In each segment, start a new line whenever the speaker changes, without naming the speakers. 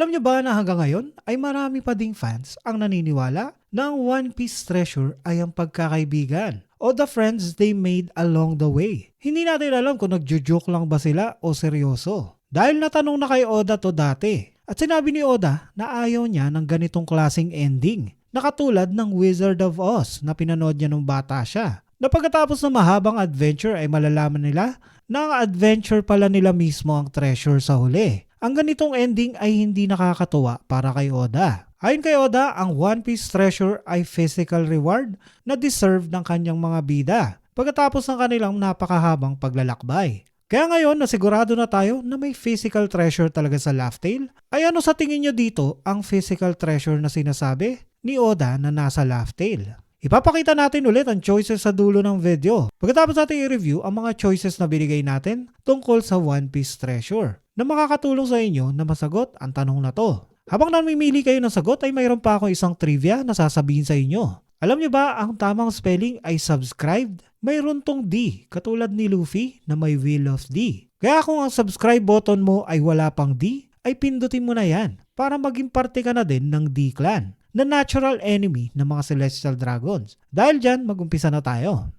Alam niyo ba na hanggang ngayon ay marami pa ding fans ang naniniwala na ang One Piece treasure ay ang pagkakaibigan o the friends they made along the way. Hindi natin alam kung nagjo-joke lang ba sila o seryoso. Dahil natanong na kay Oda to dati at sinabi ni Oda na ayaw niya ng ganitong klaseng ending na katulad ng Wizard of Oz na pinanood niya nung bata siya. Na pagkatapos ng mahabang adventure ay malalaman nila na ang adventure pala nila mismo ang treasure sa huli. Ang ganitong ending ay hindi nakakatuwa para kay Oda. Ayon kay Oda, ang One Piece treasure ay physical reward na deserve ng kanyang mga bida pagkatapos ng kanilang napakahabang paglalakbay. Kaya ngayon na sigurado na tayo na may physical treasure talaga sa Laugh Tale, ay ano sa tingin nyo dito ang physical treasure na sinasabi ni Oda na nasa Laugh Tale? Ipapakita natin ulit ang choices sa dulo ng video. Pagkatapos natin i-review ang mga choices na binigay natin tungkol sa One Piece treasure na makakatulong sa inyo na masagot ang tanong na to. Habang namimili kayo ng sagot ay mayroon pa akong isang trivia na sasabihin sa inyo. Alam niyo ba ang tamang spelling ay subscribed? Mayroon tong D katulad ni Luffy na may Will of D. Kaya kung ang subscribe button mo ay wala pang D, ay pindutin mo na yan para maging parte ka na din ng D-Clan na natural enemy ng mga Celestial Dragons. Dahil dyan, magumpisa na tayo.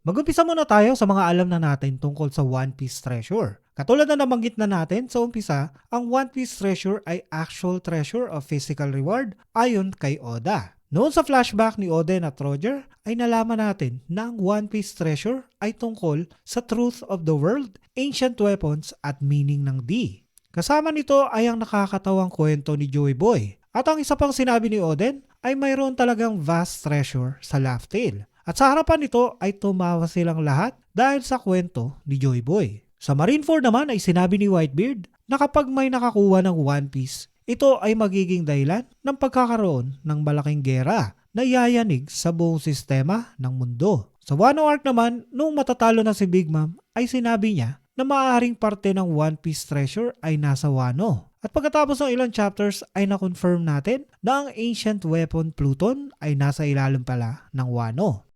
Magumpisa muna tayo sa mga alam na natin tungkol sa One Piece Treasure. Katulad na nabanggit na natin sa umpisa, ang One Piece Treasure ay actual treasure of physical reward ayon kay Oda. Noon sa flashback ni Oden at Roger, ay nalaman natin na ang One Piece Treasure ay tungkol sa truth of the world, ancient weapons at meaning ng D. Kasama nito ay ang nakakatawang kwento ni Joey Boy. At ang isa pang sinabi ni Oden ay mayroon talagang vast treasure sa Laugh Tale. At sa harapan nito ay tumawa silang lahat dahil sa kwento ni Joy Boy. Sa Marineford naman ay sinabi ni Whitebeard na kapag may nakakuha ng One Piece, ito ay magiging dahilan ng pagkakaroon ng malaking gera na yayanig sa buong sistema ng mundo. Sa Wano Arc naman, nung matatalo na si Big Mom, ay sinabi niya na maaaring parte ng One Piece treasure ay nasa Wano. At pagkatapos ng ilang chapters ay na-confirm natin na ang ancient weapon Pluton ay nasa ilalim pala ng Wano.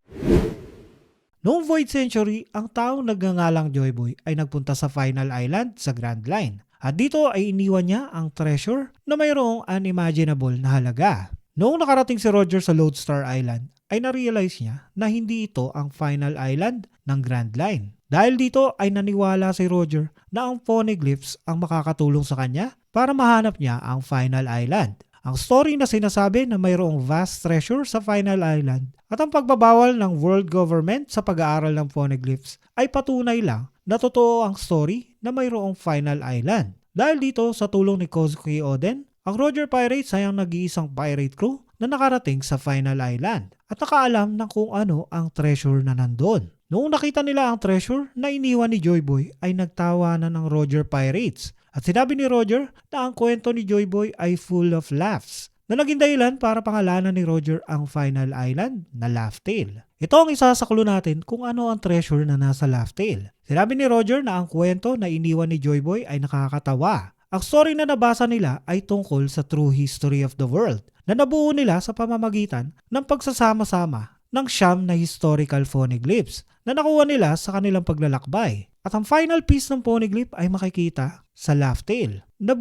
Noong Void Century, ang taong nagngangalang Joy Boy ay nagpunta sa Final Island sa Grand Line. At dito ay iniwan niya ang treasure na mayroong unimaginable na halaga. Noong nakarating si Roger sa Lodestar Island, ay na-realize niya na hindi ito ang final island ng Grand Line. Dahil dito ay naniwala si Roger na ang poneglyphs ang makakatulong sa kanya para mahanap niya ang final island. Ang story na sinasabi na mayroong vast treasure sa final island at ang pagbabawal ng world government sa pag-aaral ng poneglyphs ay patunay lang na totoo ang story na mayroong final island. Dahil dito sa tulong ni Kozuki Oden, ang Roger Pirates ay ang nag-iisang pirate crew na nakarating sa final island at nakaalam ng kung ano ang treasure na nandun. Noong nakita nila ang treasure na iniwan ni Joy Boy ay nagtawanan ng Roger Pirates at sinabi ni Roger na ang kwento ni Joy Boy ay full of laughs na naging dahilan para pangalanan ni Roger ang final island na Laugh Tale. Ito ang isa sa clue natin kung ano ang treasure na nasa Laugh Tale. Sinabi ni Roger na ang kwento na iniwan ni Joy Boy ay nakakatawa. Ang story na nabasa nila ay tungkol sa true history of the world na nabuo nila sa pamamagitan ng pagsasama-sama ng siyam na historical phoneglyphs na nakuha nila sa kanilang paglalakbay. At ang final piece ng poneglyph ay makikita sa Laugh Tale na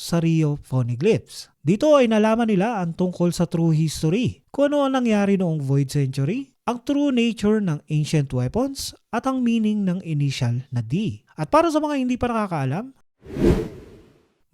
sa Rio Phoneglyphs. Dito ay nalaman nila ang tungkol sa true history, kung ano ang nangyari noong Void Century, ang true nature ng ancient weapons at ang meaning ng initial na D. At para sa mga hindi pa nakakaalam,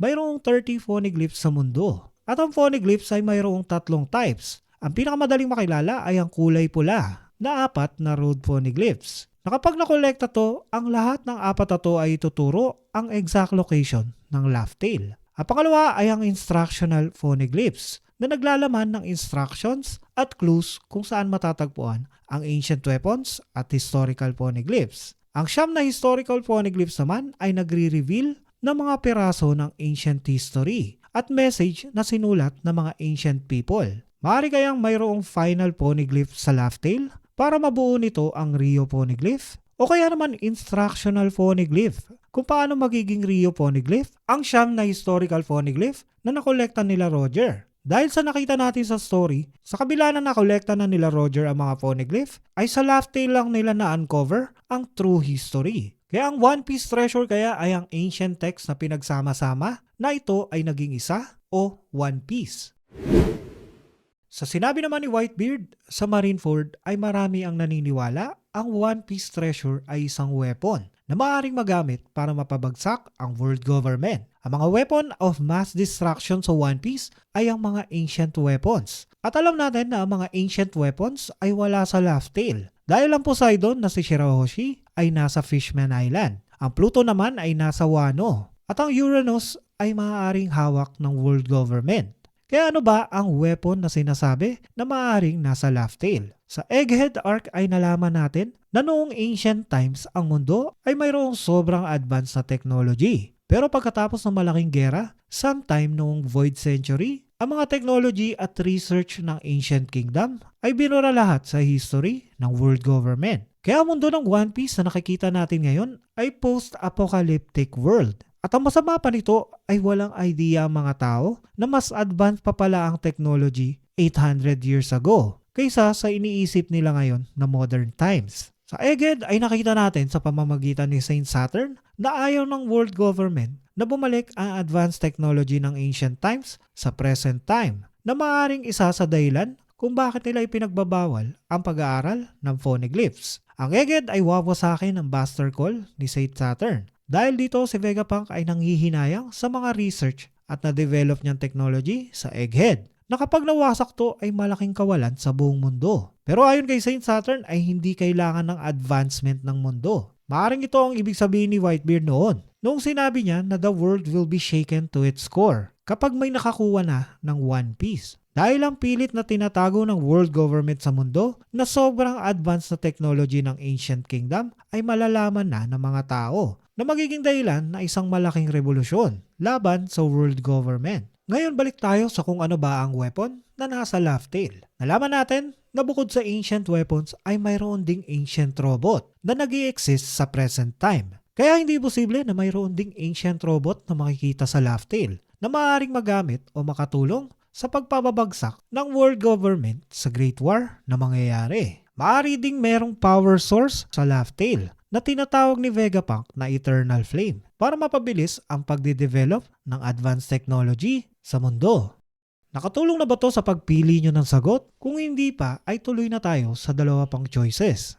mayroong 30 phoneglyphs sa mundo. At ang phoneglyphs ay mayroong tatlong types. Ang pinakamadaling makilala ay ang kulay pula na apat na road phoneglyphs. Na kapag nakolekta to, ang lahat ng apat na to ay ituturo ang exact location ng laugh tail. Ang pangalawa ay ang instructional phoneglyphs na naglalaman ng instructions at clues kung saan matatagpuan ang ancient weapons at historical phoneglyphs. Ang siyam na historical phoneglyphs naman ay nagre-reveal ng mga piraso ng ancient history at message na sinulat ng mga ancient people. Maaari kayang mayroong final poneglyph sa laugh tale para mabuo nito ang Rio poneglyph o kaya naman instructional poneglyph kung paano magiging Rio poneglyph ang siyam na historical poneglyph na nakolekta nila Roger. Dahil sa nakita natin sa story, sa kabila na nakolekta na nila Roger ang mga poneglyph, ay sa laugh tale lang nila na-uncover ang true history. Kaya ang One Piece treasure kaya ay ang ancient text na pinagsama-sama na ito ay naging isa o One Piece. Sa sinabi naman ni Whitebeard, sa Marineford ay marami ang naniniwala ang One Piece treasure ay isang weapon na maaaring magamit para mapabagsak ang world government. Ang mga weapon of mass destruction sa One Piece ay ang mga ancient weapons. At alam natin na ang mga ancient weapons ay wala sa Laugh Tale. Dahil ang Poseidon na si Shirahoshi ay nasa Fishman Island. Ang Pluto naman ay nasa Wano. At ang Uranus ay maaaring hawak ng world government. Kaya ano ba ang weapon na sinasabi na maaaring nasa Laugh Tale? Sa Egghead Arc ay nalaman natin na noong ancient times ang mundo ay mayroong sobrang advanced na technology. Pero pagkatapos ng malaking gera, sometime noong Void Century, ang mga technology at research ng Ancient Kingdom ay binura lahat sa history ng world government. Kaya ang mundo ng One Piece na nakikita natin ngayon ay post-apocalyptic world. At ang masama pa nito ay walang idea ang mga tao na mas advanced pa pala ang technology 800 years ago kaysa sa iniisip nila ngayon na modern times. Sa Egghead ay nakita natin sa pamamagitan ni Saint Saturn na ayaw ng world government na bumalik ang advanced technology ng ancient times sa present time na maaaring isa sa dahilan kung bakit nila ipinagbabawal ang pag-aaral ng phoneglyphs. Ang Egghead ay wawasakin ng Buster Call ni Saint Saturn dahil dito si Vegapunk ay nanghihinayang sa mga research at na-develop niyang technology sa Egghead na kapag nawasak to ay malaking kawalan sa buong mundo. Pero ayon kay Saint Saturn ay hindi kailangan ng advancement ng mundo. Maaring ito ang ibig sabihin ni Whitebeard noon noong sinabi niya na the world will be shaken to its core kapag may nakakuha na ng One Piece. Dahil ang pilit na tinatago ng world government sa mundo na sobrang advanced na technology ng Ancient Kingdom ay malalaman na ng mga tao na magiging dahilan na isang malaking revolusyon laban sa world government. Ngayon balik tayo sa kung ano ba ang weapon na nasa Laugh Tale. Nalaman natin na bukod sa ancient weapons ay mayroon ding ancient robot na nag exist sa present time. Kaya hindi posible na mayroon ding ancient robot na makikita sa Laugh Tale na maaaring magamit o makatulong sa pagpapabagsak ng world government sa Great War na mangyayari. Maaari ding merong power source sa Laugh Tale na tinatawag ni Vegapunk na Eternal Flame para mapabilis ang pagde-develop ng advanced technology sa mundo. Nakatulong na ba to sa pagpili nyo ng sagot? Kung hindi pa, ay tuloy na tayo sa dalawa pang choices.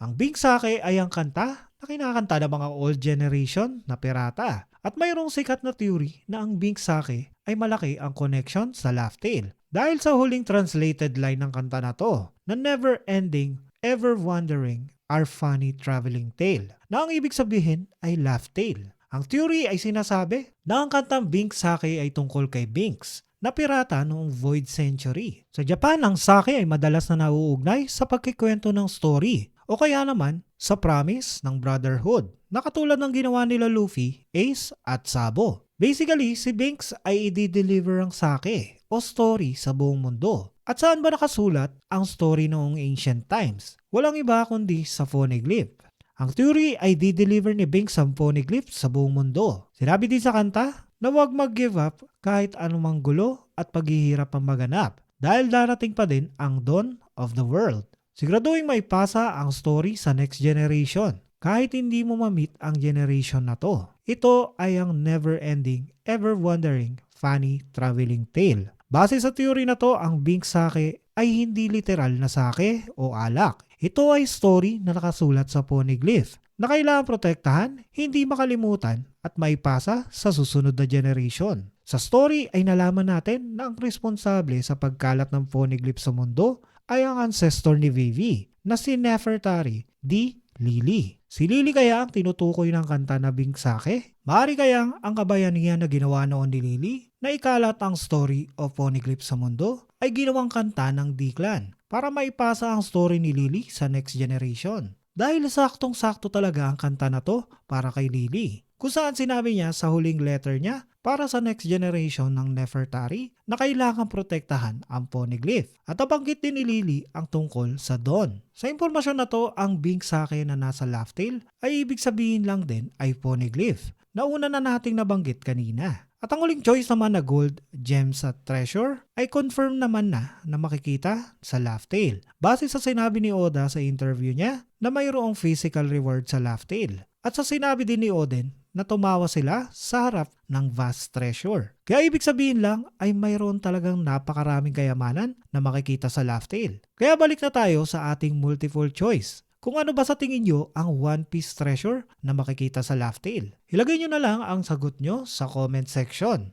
Ang Big Sake ay ang kanta na kinakanta ng mga old generation na pirata. At mayroong sikat na theory na ang Big Sake ay malaki ang connection sa Laugh Tale. Dahil sa huling translated line ng kanta na to, na never ending, ever wondering, our funny traveling tale. Na ang ibig sabihin ay Laugh Tale. Ang theory ay sinasabi na ang kantang Bink Sake ay tungkol kay Binks na pirata noong Void Century. Sa Japan, ang sake ay madalas na nauugnay sa pagkikwento ng story o kaya naman sa promise ng brotherhood na katulad ng ginawa nila Luffy, Ace at Sabo. Basically, si Binks ay i-deliver ang sake o story sa buong mundo. At saan ba nakasulat ang story noong ancient times? Walang iba kundi sa phoneglyph. Ang theory ay di-deliver ni Binks ang phoneglyph sa buong mundo. Sinabi din sa kanta na huwag mag-give up kahit anumang gulo at paghihirap ang maganap dahil darating pa din ang dawn of the world. Siguraduhin maipasa ang story sa next generation kahit hindi mo ma-meet ang generation na to. Ito ay ang never-ending, ever-wondering, funny traveling tale. Base sa theory na to, ang Bink Sake ay hindi literal na sake o alak. Ito ay story na nakasulat sa poneglyph na kailangan protektahan, hindi makalimutan at maipasa sa susunod na generation. Sa story ay nalaman natin na ang responsable sa pagkalat ng poneglyph sa mundo ay ang ancestor ni Vivi na si Nefertari di Lily. Si Lily kaya ang tinutukoy ng kanta na Bingsake? Maaari kayang ang kabayanihan na ginawa noon ni Lily na ikalat ang story of Poneglyph sa mundo ay ginawang kanta ng D-Clan para maipasa ang story ni Lily sa next generation. Dahil saktong-sakto talaga ang kanta na to para kay Lily. Kung saan sinabi niya sa huling letter niya para sa next generation ng Nefertari na kailangan protektahan ang Poneglyph. At nabanggit din ni Lily ang tungkol sa Dawn. Sa impormasyon na to, ang Bink Sake na nasa Laugh Tale ay ibig sabihin lang din ay Poneglyph na una na nating nabanggit kanina. At ang uling choice naman na gold, gems at treasure ay confirm naman na na makikita sa Laugh Tale. Base sa sinabi ni Oda sa interview niya na mayroong physical reward sa Laugh Tale. At sa sinabi din ni Oden na tumawa sila sa harap ng vast treasure. Kaya ibig sabihin lang ay mayroon talagang napakaraming kayamanan na makikita sa Laugh Tale. Kaya balik na tayo sa ating multiple choice. Kung ano ba sa tingin nyo ang One Piece treasure na makikita sa Laugh Tale? Ilagay nyo na lang ang sagot nyo sa comment section.